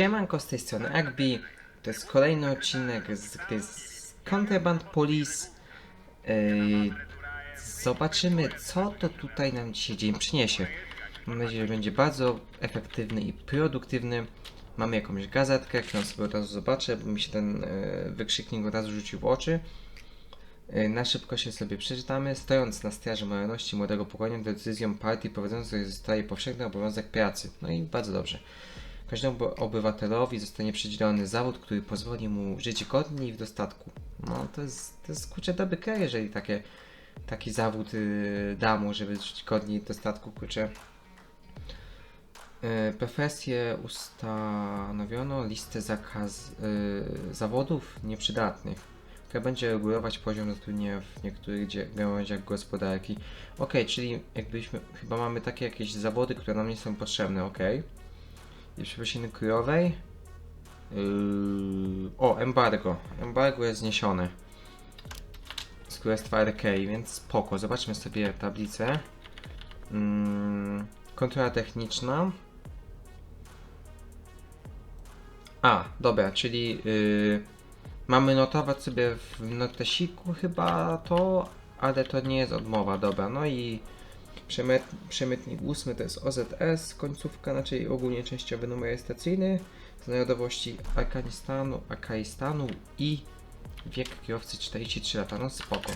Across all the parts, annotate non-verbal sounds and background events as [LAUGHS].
Siemanko z tej strony Agbi. To jest kolejny odcinek z z Contraband Police. Yy, zobaczymy co to tutaj nam dzisiaj dzień przyniesie. Mam nadzieję, że będzie bardzo efektywny i produktywny. Mamy jakąś gazetkę, którą sobie od razu zobaczę, bo mi się ten yy, wykrzyknik od razu rzucił w oczy. Yy, Na szybko się sobie przeczytamy. Stojąc na straży moralności młodego pokolenia, decyzją partii prowadzącej zostaje powszechny obowiązek pracy. No i bardzo dobrze. Każdemu obywatelowi zostanie przydzielony zawód, który pozwoli mu żyć godnie i w dostatku. No to jest, to jest kurczę kraj, jeżeli takie, taki zawód yy, da mu, żeby żyć godnie i w dostatku, kurczę. Yy, profesję ustanowiono listę zakaz yy, zawodów nieprzydatnych, która będzie regulować poziom zatrudnienia w niektórych gałęziach gospodarki. Ok, czyli jakbyśmy, chyba mamy takie jakieś zawody, które nam nie są potrzebne, ok. I przeprosiny królowej. Yy... O, embargo. Embargo jest zniesione. Z Królestwa RK, więc spoko. Zobaczmy sobie tablicę. Mm, kontrola techniczna. A, dobra, czyli yy, mamy notować sobie w notesiku chyba to, ale to nie jest odmowa, dobra. No i Przemyt, przemytnik ósmy to jest OZS, końcówka, znaczy ogólnie częściowy numer rejestracyjny z narodowości Afganistanu, Afganistanu i wiek kierowcy 43 lata, no spoko.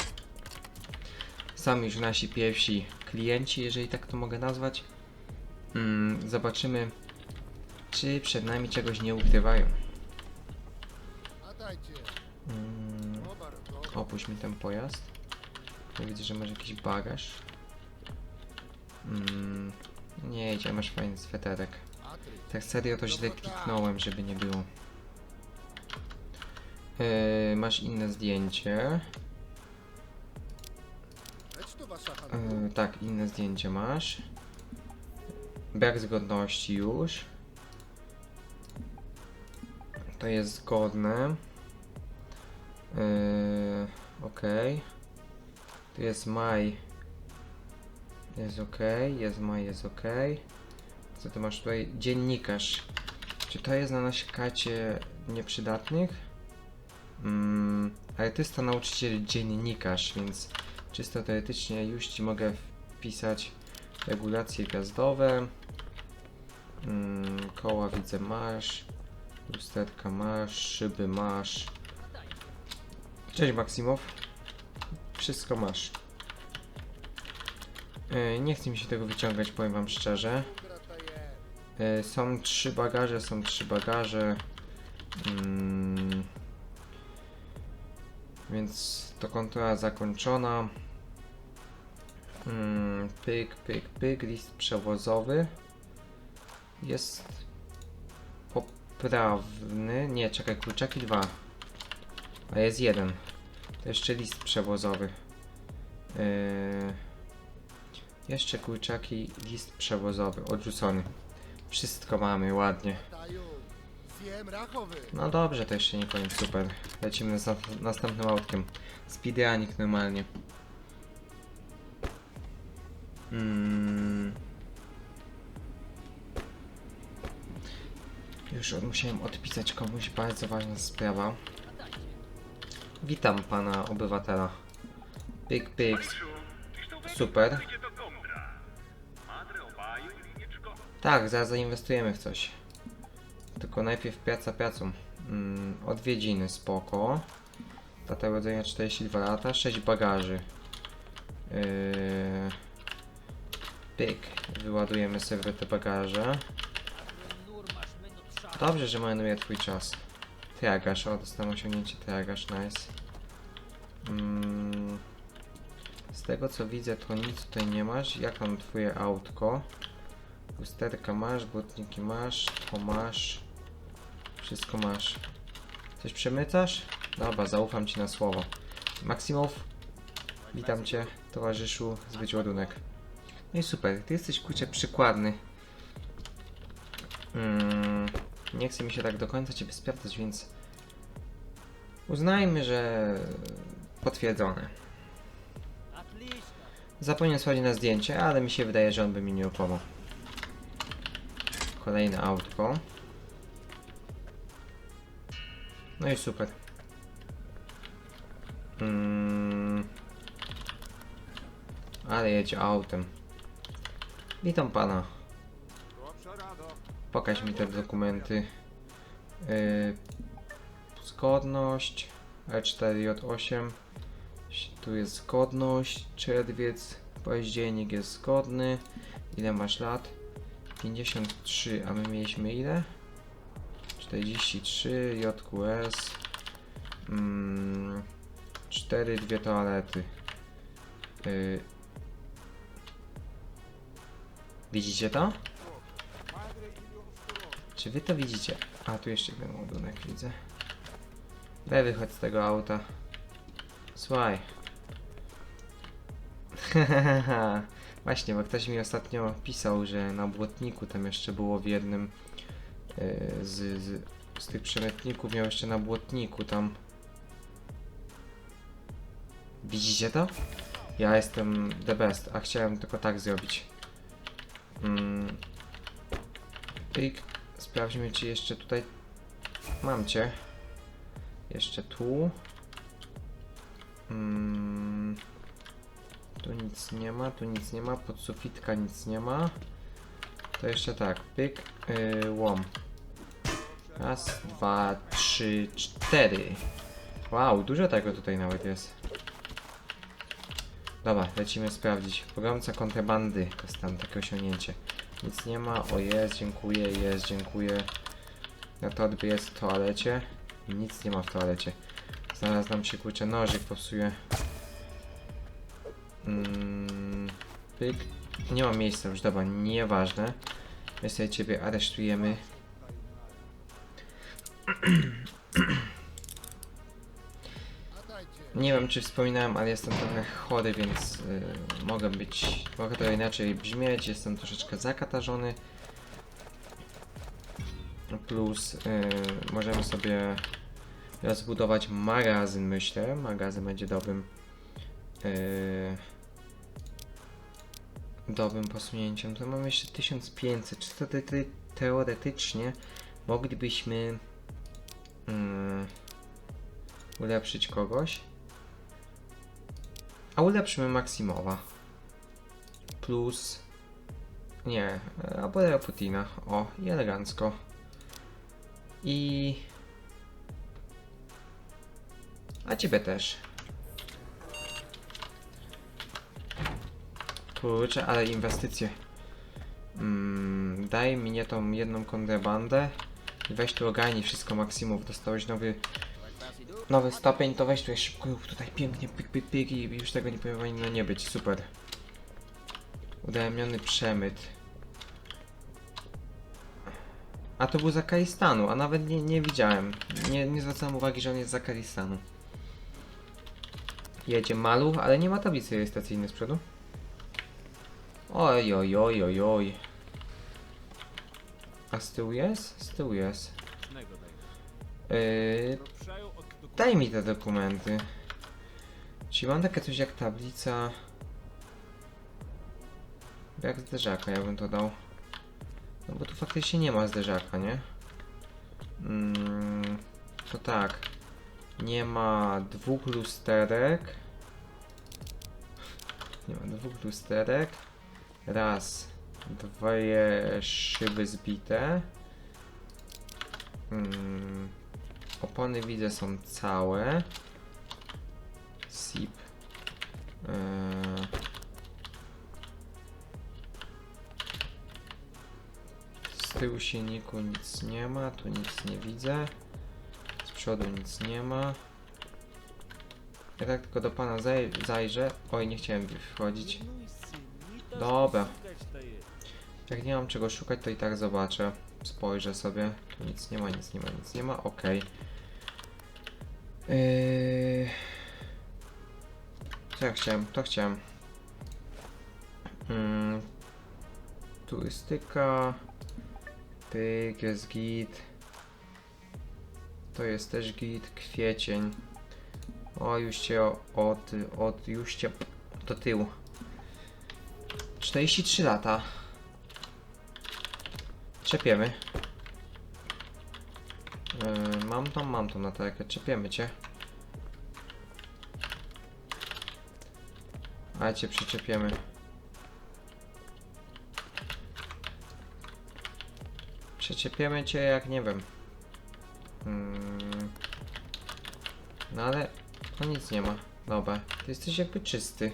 Sami już nasi pierwsi klienci, jeżeli tak to mogę nazwać. Mm, zobaczymy, czy przed nami czegoś nie ukrywają. Mm, opuść mi ten pojazd. Ja widzę, że masz jakiś bagaż. Mm, nie idzie, masz fajny sweterek. Tak serio to źle kliknąłem, żeby nie było. Yy, masz inne zdjęcie. Yy, tak, inne zdjęcie masz. Brak zgodności już. To jest zgodne. Yy, Okej. Tu jest maj. Jest ok, jest maj, jest ok. Co ty masz tutaj? Dziennikarz. Czy to jest na naszej karcie nieprzydatnych? Mm, artysta, nauczyciel, dziennikarz, więc czysto teoretycznie już ci mogę wpisać regulacje gwiazdowe. Mm, koła widzę masz. Lusterka masz, szyby masz. Cześć Maksimow. Wszystko masz. E, Nie chce mi się tego wyciągać, powiem wam szczerze. E, Są trzy bagaże, są trzy bagaże. Mm. Więc to kontrola zakończona. Mm, Pyk, pyk, pyk, list przewozowy. Jest poprawny. Nie, czekaj, kurczaki dwa. A jest jeden. To jeszcze list przewozowy. Yy... Jeszcze kurczaki, list przewozowy, odrzucony. Wszystko mamy, ładnie. No dobrze, to jeszcze nie koniec, super. Lecimy z nas- następnym autkiem. Speedrunik normalnie. Mm. Już musiałem odpisać komuś, bardzo ważna sprawa. Witam pana obywatela. Pyk, pyk. Super. Tak, zaraz zainwestujemy w coś. Tylko najpierw praca pracą. Mm, odwiedziny, spoko. Data urodzenia 42 lata, 6 bagaży. Yy... Pyk. Wyładujemy sobie te bagaże. Dobrze, że marnuje twój czas. Tragarz, o, dostałem osiągnięcie tragarz, nice. Mm, z tego co widzę, to nic tutaj nie masz. Jak mam twoje autko? Lusterka masz, butniki masz, to masz. Wszystko masz. Coś przemycasz? Dobra, zaufam ci na słowo. Maksimow, witam cię, towarzyszu, zbyć ładunek. No i super, ty jesteś kurczę przykładny. Mm, nie chce mi się tak do końca ciebie sprawdzać, więc uznajmy, że potwierdzone. Zapomniałem słać na zdjęcie, ale mi się wydaje, że on by mi nie opomógł. Kolejne autko. No i super. Mm. Ale jedzie autem. Witam pana. Pokaż mi te dokumenty. Yy, zgodność. E4J8. Tu jest zgodność. Czerwiec. Październik jest zgodny. Ile masz lat? 53, a my mieliśmy ile? 43, JQS. Mm, 4, dwie toalety. Yy. Widzicie to? Czy wy to widzicie? A, tu jeszcze jeden ładunek widzę. Daj wychodź z tego auta. Słuchaj. [LAUGHS] Właśnie, bo ktoś mi ostatnio pisał, że na błotniku tam jeszcze było w jednym e, z, z, z tych przemytników miał jeszcze na błotniku tam. Widzicie to? Ja jestem the best, a chciałem tylko tak zrobić. Mm. Sprawdźmy, czy jeszcze tutaj mam cię. Jeszcze tu. Mm. Tu nic nie ma, tu nic nie ma, pod sufitka nic nie ma. To jeszcze tak, pyk, yy, łom. Raz, dwa, trzy, cztery. Wow, dużo tego tutaj nawet jest. Dobra, lecimy sprawdzić. Pogromca kontrabandy, to jest tam takie osiągnięcie. Nic nie ma, o jest, dziękuję, jest, dziękuję. Na torbie jest w toalecie. Nic nie ma w toalecie. Zaraz nam się kurczę nożyk popsuje. Mm, pyk. Nie ma miejsca już, dobra, nieważne. My sobie ciebie aresztujemy. [CLEARS THROAT] Nie wiem czy wspominałem, ale jestem trochę chory, więc y, mogę być, mogę to inaczej brzmieć, jestem troszeczkę zakatarzony. Plus y, możemy sobie rozbudować magazyn, myślę. Magazyn będzie dobrym y, dobrym posunięciem. To mamy jeszcze 1500. Czy to te, te, teoretycznie moglibyśmy mm, ulepszyć kogoś? A ulepszymy Maksimowa. Plus. Nie, albo Putina. O, i elegancko. I. A ciebie też. Kurczę, ale inwestycje. Mm, daj mnie tą jedną kontrabandę i weź tu ogarnij wszystko Maksimów. Dostałeś nowy nowy stopień, to weź tutaj szybko tutaj pięknie, pyk, pyk, i już tego nie powinno nie być, super. Udajemniony przemyt. A to był z Afganistanu, a nawet nie, nie widziałem. Nie, nie zwracałem uwagi, że on jest z Afganistanu. Jedzie maluch, ale nie ma tablicy rejestracyjnej z przodu. Oj, oj, oj, oj, oj. A z tyłu jest? Z tyłu jest. Yy, Daj mi te dokumenty. Czy mam takie coś jak tablica? Jak zderzaka, ja bym to dał. No bo tu faktycznie nie ma zderzaka, nie? Mm, to tak. Nie ma dwóch lusterek. Nie ma dwóch lusterek. Raz. Dwie szyby zbite. Mm, Opony widzę są całe. Sip. Eee. Z tyłu silniku nic nie ma, tu nic nie widzę. Z przodu nic nie ma. Ja tak tylko do pana zaj zajrzę. Oj, nie chciałem wchodzić. Dobra. Jak nie mam czego szukać, to i tak zobaczę. Spojrzę sobie. Nic nie ma, nic nie ma, nic nie ma. Okej. Yy... Co ja chciałem? To chciałem. Mm. Turystyka. Pyk, jest git. To jest też git. Kwiecień. O, już cię od, od, już cię do tyłu. 43 lata. Czepiemy. Yy, mam tą, mam tą latarkę, czepiemy cię. Ale cię przyczepiemy. Przyczepiemy cię jak nie wiem. Mm. No ale to nic nie ma. Dobra, ty jesteś jakby czysty.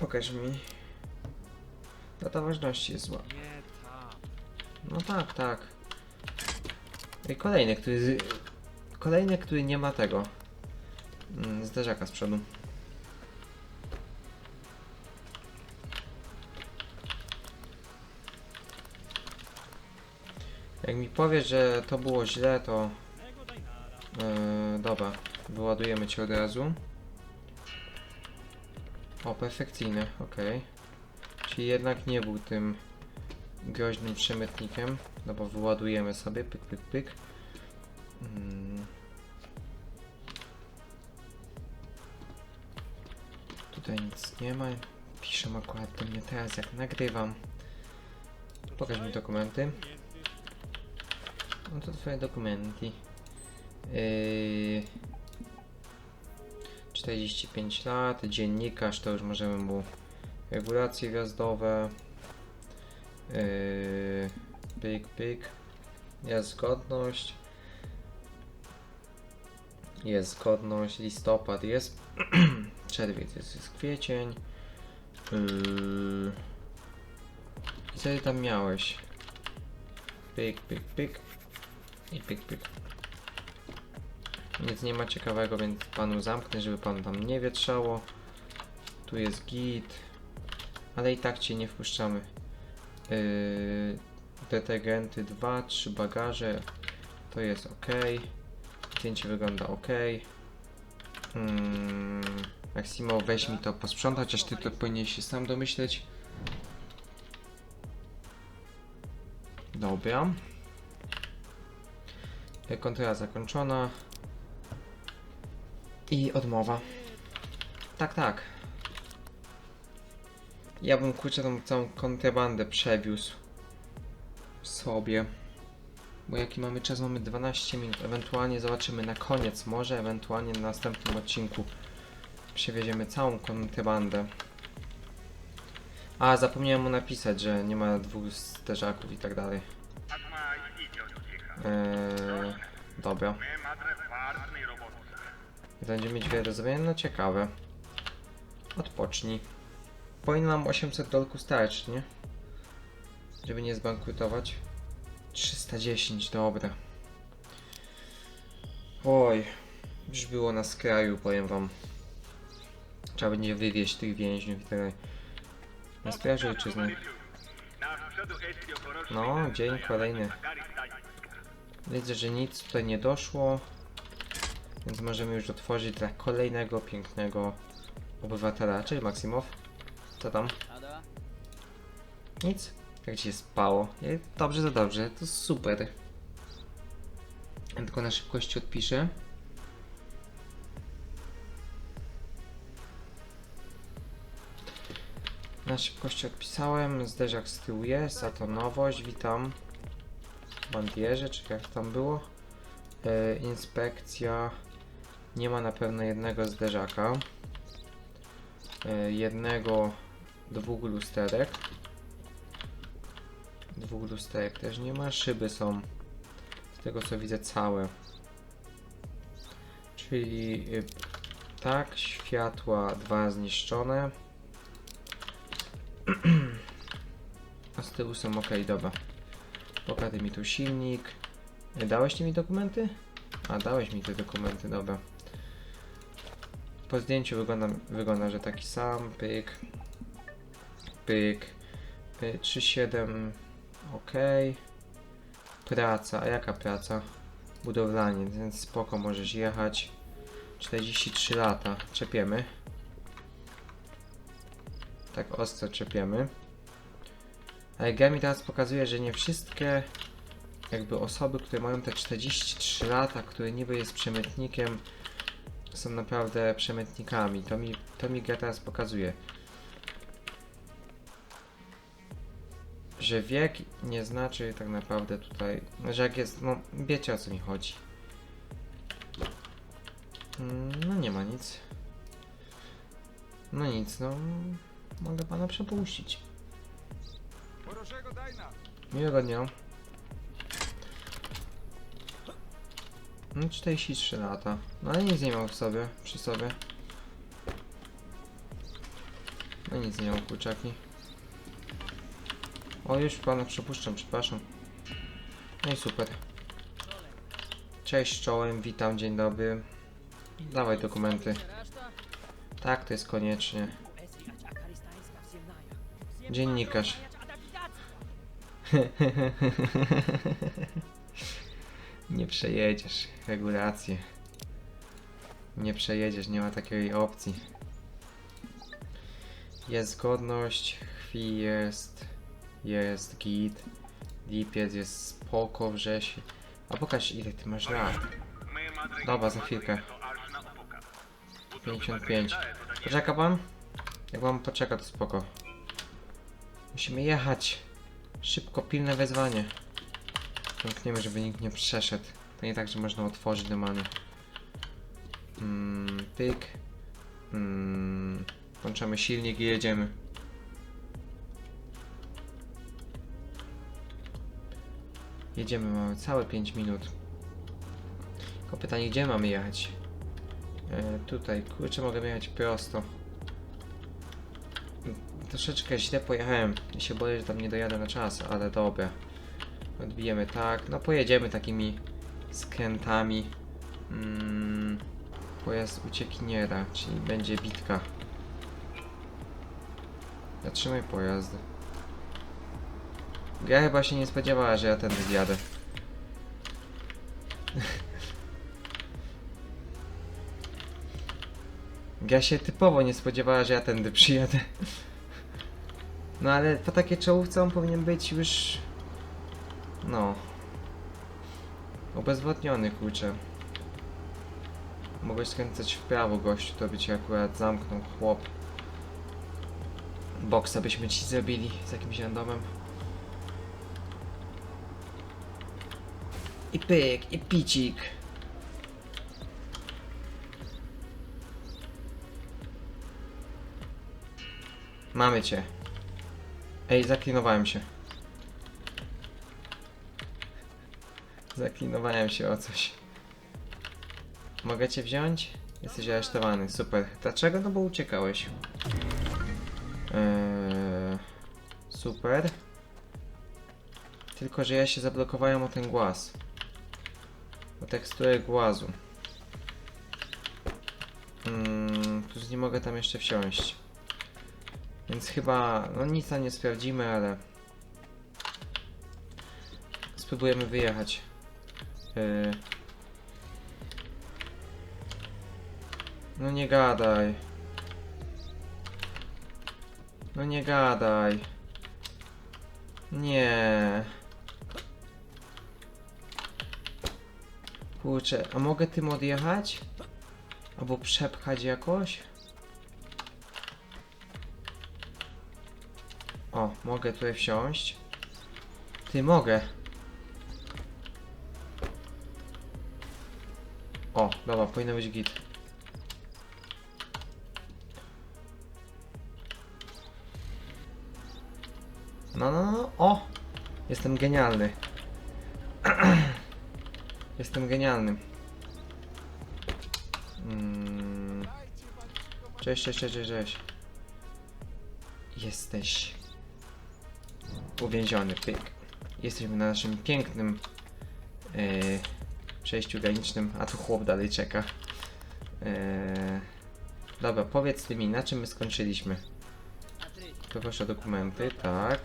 Pokaż mi. Data ważności jest zła. Nie tam. No tak, tak. I kolejny, który. z- Kolejny, który nie ma tego. mm, Zderzaka z przodu. Jak mi powiesz, że to było źle, to. Yy, dobra, wyładujemy cię od razu. O, perfekcyjny, okej. Czyli jednak nie był tym groźnym przemytnikiem. No bo wyładujemy sobie, pyk, pyk, pyk. Mm. Tutaj nic nie ma. Piszę akurat do mnie teraz, jak nagrywam. Pokaż mi dokumenty. No to twoje dokumenty. Yy... 45 lat, dziennikarz, to już możemy mu regulacje wjazdowe. Yy, pyk, pyk. Jest zgodność. Jest zgodność. Listopad jest. [CLEARS THROAT] Czerwiec jest, jest kwiecień. Yy, co ty tam miałeś? Pyk, pyk, pyk. I pyk, pyk. Nic nie ma ciekawego, więc panu zamknę, żeby panu tam nie wietrzało. Tu jest git. Ale i tak cię nie wpuszczamy. Yy, detergenty 2, 3 bagaże. To jest ok. Zdjęcie wygląda ok. Mm, Maksimo, weź mi to posprzątać, chociaż ty to powinieneś się sam domyśleć. Dobra. Kontrola zakończona. I odmowa. Tak, tak. Ja bym kurczę tą całą kontrabandę przewiózł sobie. Bo jaki mamy czas? Mamy 12 minut. Ewentualnie zobaczymy na koniec może, ewentualnie na następnym odcinku przewieziemy całą kontrabandę. A, zapomniałem mu napisać, że nie ma dwóch zderzaków i tak dalej. Eee, dobra. Będziemy mieć wiele zrobienia? No ciekawe. Odpocznij. Powinno nam 800 dolków starczyć, nie? Żeby nie zbankrutować. 310, dobra. Oj, już było na skraju, powiem wam. Trzeba będzie wywieźć tych więźniów i tak dalej. Na straży ojczyzny. No, dzień kolejny. Widzę, że nic tutaj nie doszło. Więc możemy już otworzyć dla kolejnego pięknego obywatela. Cześć Maksimow. Co tam? Nic. Jak ci się spało? Dobrze, to dobrze, to super. Ja tylko na szybkości odpiszę. Na szybkości odpisałem, zderzak z tyłu jest, a to nowość, witam. Bandierze, czy jak tam było? E, inspekcja. Nie ma na pewno jednego zderzaka. E, jednego, dwóch lusterek. Dwóch lusterek też nie ma. Szyby są, z tego co widzę, całe. Czyli y, tak, światła dwa zniszczone. [CLEARS THROAT] A z tyłu są ok, dobra. Pokażę mi tu silnik. Y, Dałeś mi dokumenty? A, dałeś mi te dokumenty, dobra. Po zdjęciu wygląda, wygląda że taki sam, pyk, pyk, y, 3,7, ok. Praca, a jaka praca? Budowlanie, więc spoko, możesz jechać. 43 lata, czepiemy. Tak ostro czepiemy. Ale gra mi teraz pokazuje, że nie wszystkie jakby osoby, które mają te 43 lata, które niby jest przemytnikiem, są naprawdę przemytnikami. To mi, to mi gra teraz pokazuje. Że wiek nie znaczy tak naprawdę tutaj, że jak jest, no wiecie o co mi chodzi. No nie ma nic. No nic, no mogę pana przepuścić. Miłego dnia. No 43 lata. No ale nic nie miał w sobie, przy sobie. No nic nie miał kurczaki. O już pana przepuszczam, przepraszam. No i super. Cześć czołem, witam, dzień dobry. Dawaj dokumenty. Tak, to jest koniecznie. Dziennikarz. [LAUGHS] Nie przejedziesz. Regulacje. Nie przejedziesz, nie ma takiej opcji. Jest zgodność, chwil jest, jest git, lipiec jest spoko, wrzesień. A pokaż ile ty masz lat. Dobra, za chwilkę. 55. Poczeka pan? Jak pan poczeka, to spoko. Musimy jechać. Szybko, pilne wezwanie. Zamkniemy, żeby nikt nie przeszedł. To nie tak, że można otworzyć domany. Mm, pyk. Mm, włączamy silnik i jedziemy. Jedziemy, mamy całe 5 minut. Tylko pytanie, gdzie mamy jechać? E, tutaj, kurczę, mogę jechać prosto. Troszeczkę źle pojechałem. Ja się boję, że tam nie dojadę na czas, ale dobra. Odbijemy tak. No pojedziemy takimi skrętami. Mm, pojazd uciekiniera, czyli będzie bitka. Zatrzymaj pojazd. Ja chyba się nie spodziewała, że ja tędy zjadę. [LAUGHS] Ja się typowo nie spodziewała, że ja tędy przyjadę. No ale po takiej czołówce on powinien być już... No. Obezwładniony, kurczę. Mogłeś skręcać w prawo, gościu, to by cię akurat zamknął, chłop. Boksa byśmy ci zrobili z jakimś randomem. I pyk, i picik. Mamy cię. Ej, zaklinowałem się. Zaklinowałem się o coś. Mogę cię wziąć? Jesteś aresztowany, super. Dlaczego? No bo uciekałeś. Eee, super. Tylko, że ja się zablokowałem o ten głaz. O teksturę głazu. Mm, plus nie mogę tam jeszcze wsiąść. Więc chyba, no nic tam nie sprawdzimy, ale spróbujemy wyjechać. Yy. No nie gadaj. No nie gadaj. Nie. Kurczę, a mogę tym odjechać? Albo przepchać jakoś? O, mogę tutaj wsiąść. Ty mogę. O, dobra, powinno być git. No, no, no, o! Jestem genialny. [CLEARS THROAT] Jestem genialny. Mm. Cześć, cześć, cześć, cześć, cześć. Jesteś uwięziony, pyk. Jesteśmy na naszym pięknym e, przejściu granicznym, a tu chłop dalej czeka. E, dobra, powiedz ty mi, na czym my skończyliśmy? Poproszę dokumenty, tak.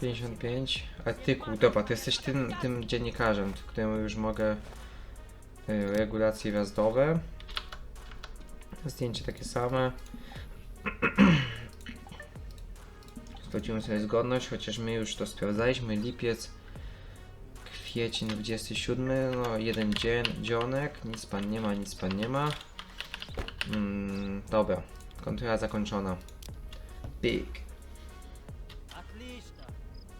55. Artykuł, dobra, ty jesteś tym, tym dziennikarzem, któremu już mogę y, regulacje wjazdowe. Zdjęcie takie same. [CLEARS THROAT] Sprawdzimy sobie zgodność, chociaż my już to sprawdzaliśmy. Lipiec, kwiecień 27, no jeden dzień, dzionek, nic pan nie ma, nic pan nie ma. Mm, dobra, kontrola zakończona. Big.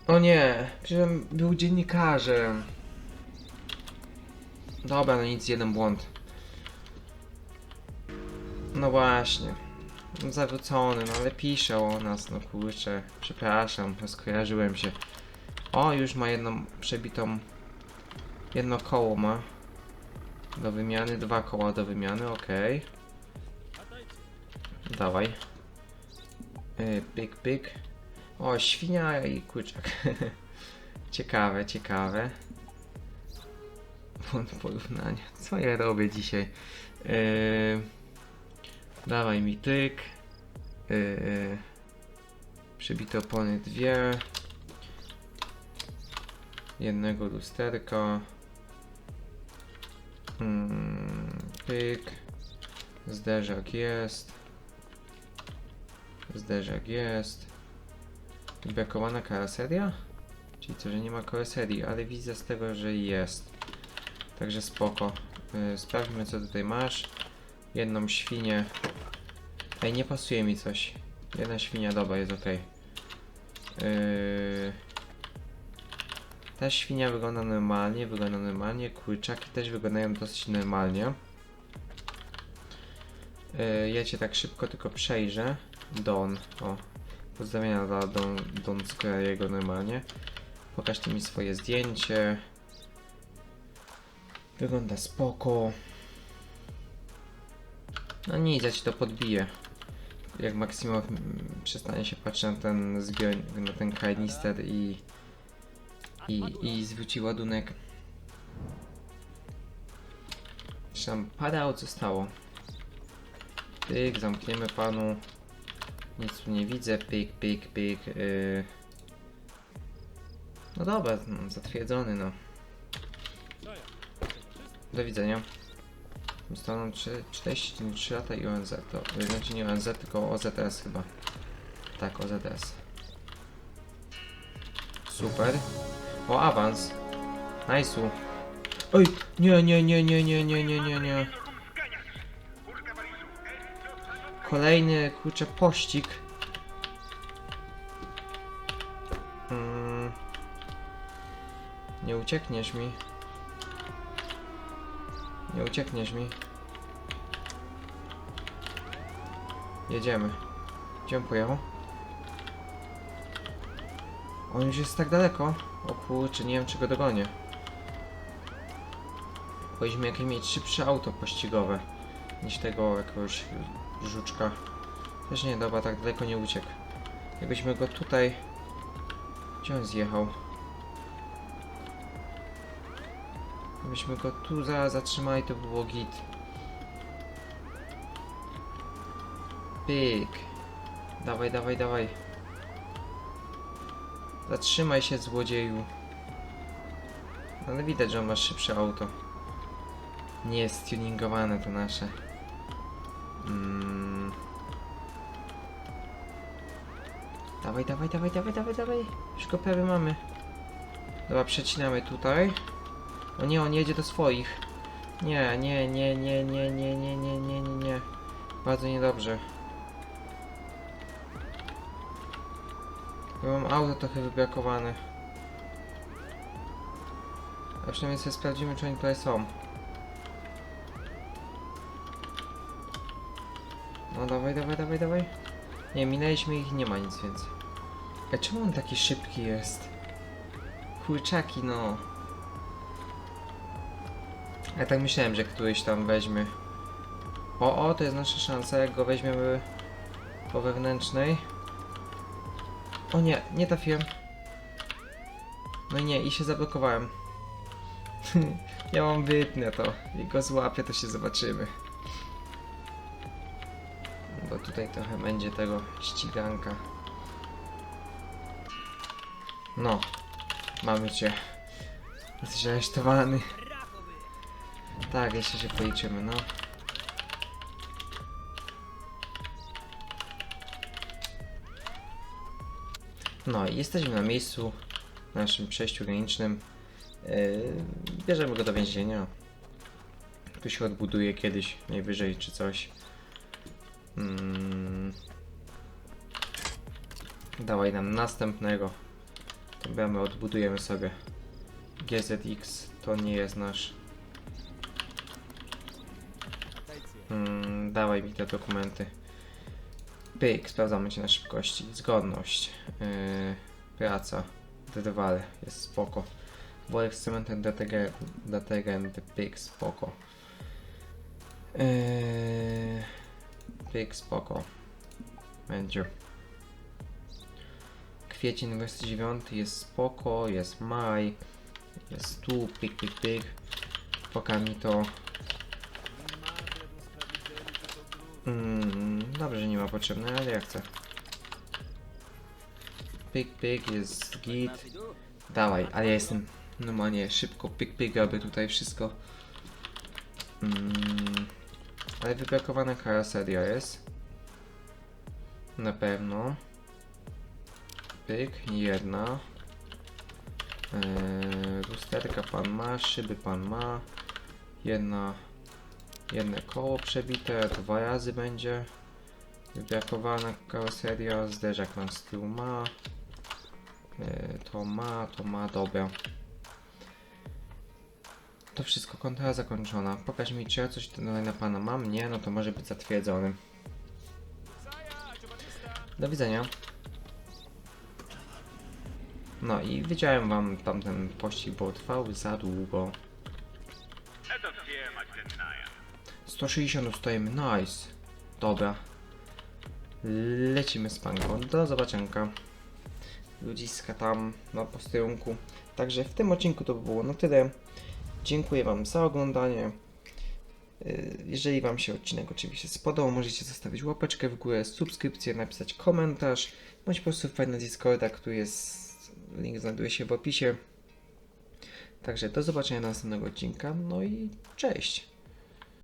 O nie, przecież był dziennikarzem. Dobra, no nic, jeden błąd. No właśnie. Zawrócony, no ale pisze o nas, no kurczę. Przepraszam, skojarzyłem się. O, już ma jedną przebitą. Jedno koło ma. Do wymiany, dwa koła do wymiany, okej. Dawaj. Yy, pyk, pyk. O, świnia i kurczak. [LAUGHS] ciekawe, ciekawe. [LAUGHS] Błąd porównania. Co ja robię dzisiaj? Yy, dawaj mi tyk. Yy, przybite opony dwie. Jednego lusterka. Mm, pyk. Zderzak jest. Zderzak jest. Brakowana karoseria? Czyli to, że nie ma karoserii, ale widzę z tego, że jest. Także spoko. Yy, sprawdźmy co tutaj masz. Jedną świnię. Ej, nie pasuje mi coś. Jedna świnia, dobra, jest ok. Yy... Ta świnia wygląda normalnie, wygląda normalnie. Kurczaki też wyglądają dosyć normalnie. Yy, ja cię tak szybko tylko przejrzę. Don, o. Pozdrowienia dla Don, Don jego normalnie. Pokażcie mi swoje zdjęcie. Wygląda spoko. No nic, ja ci to podbiję. Jak Maksimow mm, przestanie się patrzeć na ten zbior, na ten kanister i, i, i zwróci ładunek. Czy tam parę aut zostało? Pyk, zamkniemy panu. Nic tu nie widzę, pyk, pyk, pyk. Yy. No dobra, zatwierdzony no. Do widzenia. Zostaną 43 lata i ONZ. To, znaczy nie ONZ, tylko OZS chyba. Tak, OZS. Super. O, awans. Nice'u. Oj, nie, nie, nie, nie, nie, nie, nie, nie, nie. Kolejny, kurczę, pościg. Mm. Nie uciekniesz mi. Nie uciekniesz mi. Jedziemy. Gdzie on już jest tak daleko. O kurczę, nie wiem czy go dogonię. Powinniśmy jakieś mieć szybsze auto pościgowe niż tego jakiegoś żuczka. Też nie, dobra, tak daleko nie uciekł. Jakbyśmy go tutaj... Gdzie on zjechał? Gdybyśmy go tu zaraz zatrzymali, to by było git. Pyk. Dawaj, dawaj, dawaj. Zatrzymaj się, złodzieju. Ale widać, że on ma szybsze auto. Nie jest tuningowane to nasze. Mm. Dawaj, dawaj, dawaj, dawaj, dawaj, dawaj. Już go prawie mamy. Dobra, przecinamy tutaj. O nie, on jedzie do swoich. Nie, nie, nie, nie, nie, nie, nie, nie, nie, nie, nie. Bardzo niedobrze. Mam auto trochę wybrakowane. A przynajmniej sobie sprawdzimy, czy oni tutaj są. No dawaj, dawaj, dawaj, dawaj. Nie, minęliśmy ich, nie ma nic więcej. A czemu on taki szybki jest? Kurczaki, no. Ja tak myślałem, że któryś tam weźmie. O, o, to jest nasza szansa, jak go weźmiemy po wewnętrznej. O nie, nie trafiłem. No i nie, i się zablokowałem. [LAUGHS] ja mam wytnę to. I go złapię, to się zobaczymy. Bo tutaj trochę będzie tego ściganka. No, mamy cię. Jesteś aresztowany. Tak, jeszcze się policzymy, no. No i jesteśmy na miejscu, na naszym przejściu granicznym. Yy, bierzemy go do więzienia. Tu się odbuduje kiedyś, najwyżej czy coś. Mm. Dawaj nam następnego. Dobra, my odbudujemy sobie. GZX to nie jest nasz. Mm, dawaj mi te dokumenty. Pyk, sprawdzamy cię na szybkości. Zgodność. Yy, praca. Drwal, jest spoko. Worek z cementem, detergent, detergent, pyk, spoko. Yy, pyk, spoko. Będzie. Kwiecień 29 jest spoko, jest maj, jest tu, pyk, pyk, pyk. Poka mi to. Mm, dobrze, że nie ma potrzebnej, ale ja chcę. Pyk, pyk, jest git. Dawaj, ale ja jestem normalnie szybko, pyk, pyk, aby tutaj wszystko. Mm, ale wybrakowana karoseria jest. Na pewno. Pyk, jedna. Eee, lusterka pan ma, szyby pan ma. Jedna, jedno koło przebite, dwa razy będzie. Wybrakowana karoseria, zderzak pan z tyłu ma. Eee, to ma, to ma, dobra. To wszystko, kontra zakończona. Pokaż mi, czy ja coś tutaj na pana mam. Nie, no to może być zatwierdzony. Do widzenia. No i wiedziałem wam tamten pościg, bo trwał za długo. 160 dostajemy, nice. Dobra. Lecimy z panką. Do zobaczenia. Ludziska tam na posterunku. Także w tym odcinku to by było na tyle. Dziękuję wam za oglądanie. Yy, Jeżeli Wam się odcinek oczywiście spodobał, możecie zostawić łapeczkę w górę, subskrypcję, napisać komentarz, bądź po prostu wpaść na Discorda, który jest, link znajduje się w opisie. Także do zobaczenia następnego odcinka, no i cześć!